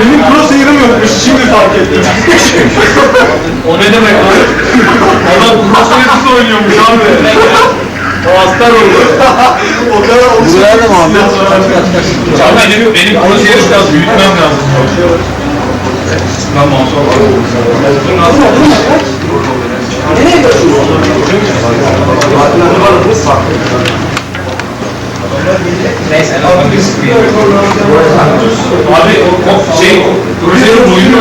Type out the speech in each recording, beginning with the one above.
benim crosshair'ım yokmuş. Şimdi fark ettim. O ne demek lan? Adam crosshair'siz oynuyormuş abi. O astar oldu. o kadar. Buraya da mı abi? Abi benim, benim crosshair'i biraz büyütmem lazım. Tamam. Abi o şey, crosshair'in boyunu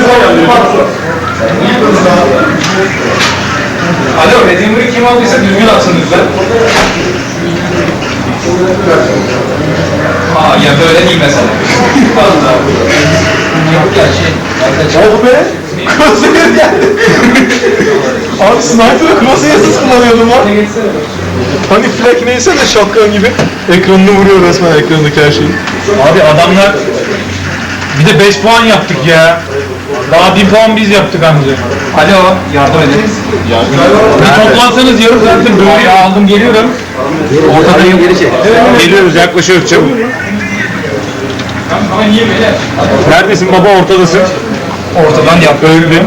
Alo, Redeemer'ı kim aldıysa düzgün atsın lütfen. Aa, ya böyle değil mesela. Yok ya şey, Oh be. Crosshair geldi. Abi sniper'ı crosshair'siz kullanıyordum lan. Hani flag neyse de şapkan gibi ekranını vuruyor resmen ekranındaki her şeyi. Abi adamlar bir de 5 puan yaptık ya. Daha 1 puan biz yaptık anca. Alo, yardım edin. Bir toplansanız yarım saatte böyle aldım geliyorum. Ortadayım geri çek. Geliyoruz yaklaşıyoruz çabuk. Neredesin baba ortadasın. Ortadan yap. Öldüm.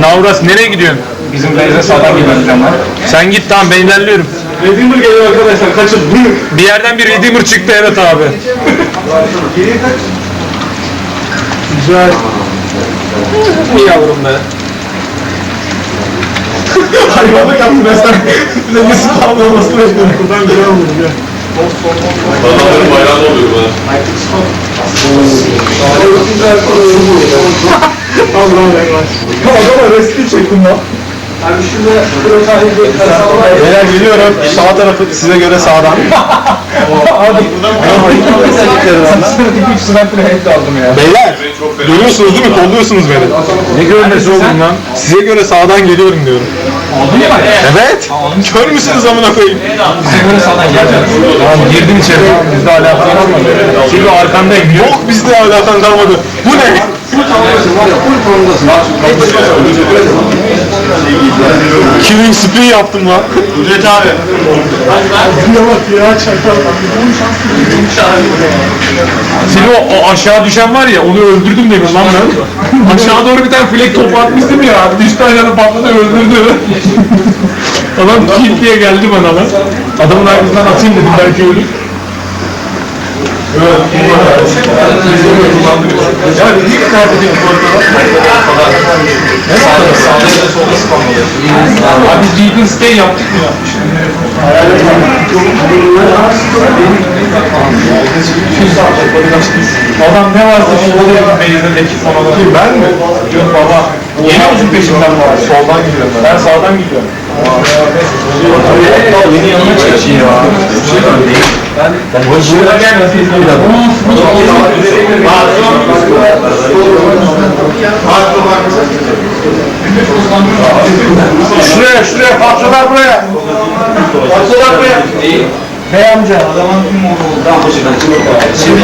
Navras nereye gidiyorsun? Bizim benze sağdan gibi planlar. Sen git tamam ben ilerliyorum. Redeemer geliyor arkadaşlar kaçın. Bir yerden bir Redeemer çıktı evet abi. Güzel. İyi yavrum be. Hayvanlık yaptı resmen. Nefesi kalmamasını bekliyorum. Buradan güzel olur ya. Adamların bayrağını oluyor bana. Allah'ım yavaş. Adama resmi çektim lan. Beyler geliyorum. Sağ tarafı size göre sağdan. Abi. Üç sniper hep aldım ya. Beyler. Görüyorsunuz değil mi? Kolluyorsunuz beni. Ne görmesi oldun lan? Size göre sağdan geliyorum diyorum. Oldu mu ya? Evet. Kör müsünüz amına koyayım? Bize göre sağdan geleceğiz. Tamam girdin içeri. Bizde alakalı kalmadı. Silo arkandayım. Yok. Yok bizde alakan kalmadı. Bu ne? Killing spree yaptım lan. Ücret abi. Ya bak ya çakal. Silo o aşağı düşen var ya onu öldürdüm demin lan ben. Aşağı doğru bir tane flag topu atmıştım ya. Düştü ayağına patladı öldürdü. Adam kill diye geldi bana lan. Adamın arkasından atayım dedim belki ölür. Ya niye kart ediyorsun bu arada? Abi biz Beacon Stay yaptık mı? Adam ne varsa bir beyazın ekip ona Kim ben mi? Yok baba. Yeni musun peşimden var? Soldan gidiyorum ben. Ben sağdan gidiyorum. Yeni yanına çekeyim ya. Şuraya gel nasıl Şuraya şuraya patronlar buraya. Patronlar buraya. Bey amca. Adamın kim oldu? Şimdi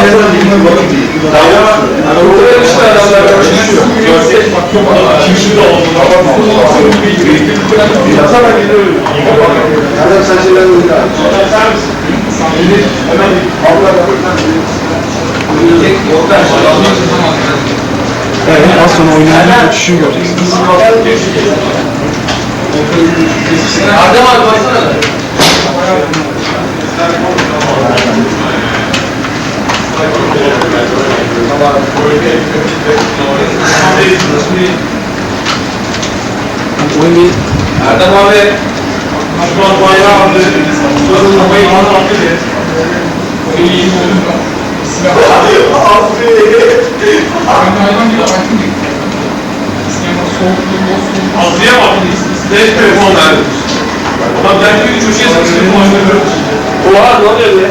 Evet, az sonra oyunun geçişini göreceksiniz. Erdem abi baksana. Erdem abi. Şu an bayrağı aldı. Şurada kafayı bana attı diye. O iyi oldu. Aslıya bak. Beş telefon verdi. Ulan belki bir köşeye sıkıştırdım oynuyorum. Oha ne oluyor be?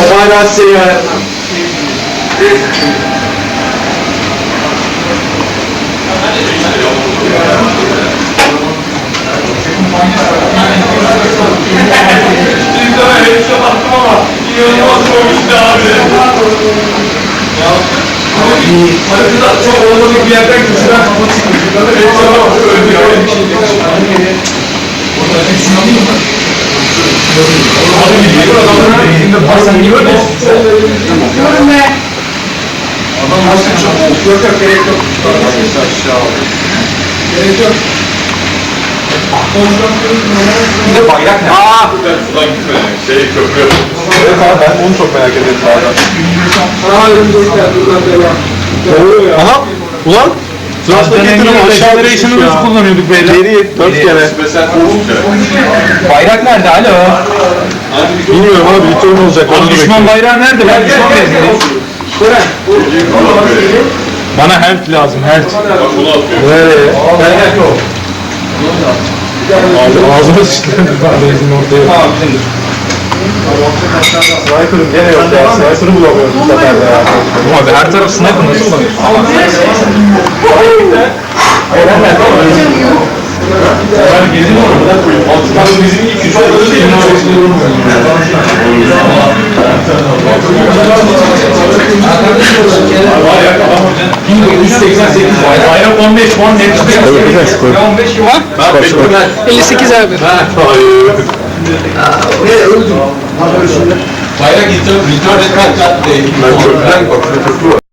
O hala şey ya. Bir tane headshot attım ama inanılmaz komikti abi. Haritada çok olmadık bir yerden köşeden kafa çıkmış. Tane headshot attım öldü ya. Bir şey değil. Burada bir alayım mı? Abi bir adamların elinde bazen niye öyle? Yok yok gerek yok. Gerek yok. Bir de bayrak ne? Aa! Ben sudan gitmedim. Şey köprü. Evet abi ben onu çok merak ediyorum bazen. Devam. Aha! Ulan! Transfer getirin aşağı nasıl kullanıyorduk beyler? Geri 4 kere. Bayrak nerede? Alo. Bilmiyorum abi birlikte oyun olacak. Onu düşman bekliyorum. bayrağı nerede? Ben düşman bezdim. Bana help lazım help. Bak bunu atıyor. Nereye? Abi ağzıma sıçtı. Benzin ortaya. Sniper'ım gene yok ya. Sniper'ı bulamıyorum bu sefer de ya. Abi her taraf sniper nasıl kullanıyor? Ben gezin orada. Altından bizim ilk üç oyuncu değil? Bayrak 1988 bayrak. Bayrak 15 puan net çıkıyor. 15 yıl. Ben bekliyorum. 58 abi. Hayır. Bayrak return return et kaç. Ben. Köprü var.